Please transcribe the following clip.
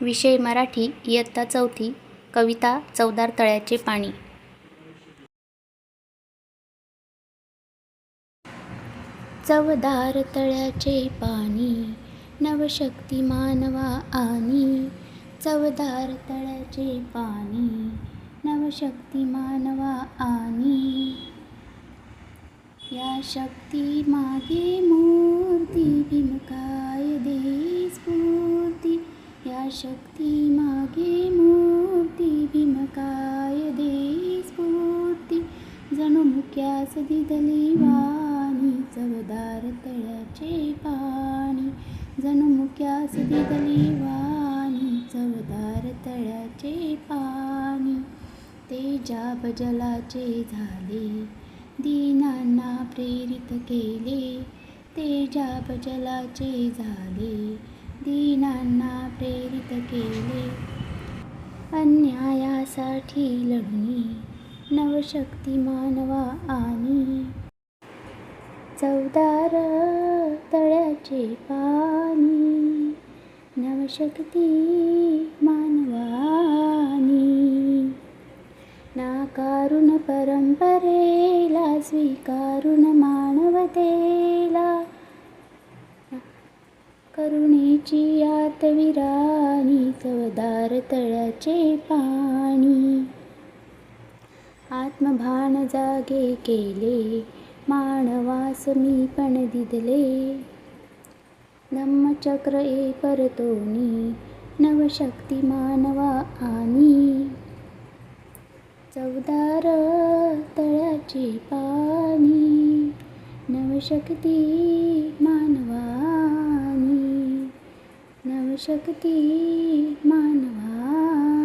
विषय मराठी इयत्ता चौथी कविता चवदार तळ्याचे पाणी. चवदार तळ्याचे पाणी नवशक्ती मानवा आणि. चवदार तळ्याचे पाणी नवशक्ती मानवा आणि. या शक्ती मागे मूर्ती शक्ती मागे मूर्ती भीमकाय दे स्फूर्ती। जणू मुक्यास दिदली वाणी चवदार तळ्याचे पाणी। जणू मुक्यास दिदली वाणी चवदार तळ्याचे पाणी। तेजाब जलाचे झाले दीनांना प्रेरित केले। तेजाब जलाचे झाले दीनांना प्रेरित केले. अन्यायासाठी लढणी नवशक्ती मानवा आणि चवदार तळ्याचे पाणी नवशक्ती मानवानी नाकारून परंपरेला स्वीकारून मानवते. करुणेची आतविराणी चवदार तळ्याचे पाणी. आत्मभान जागे केले मानवास मी पण दिदले. धम्मचक्र ए परतोनी नवशक्ती मानवा आणि चवदार तळ्याचे पाणी नवशक्ती मानवा शक्तिः मानवा।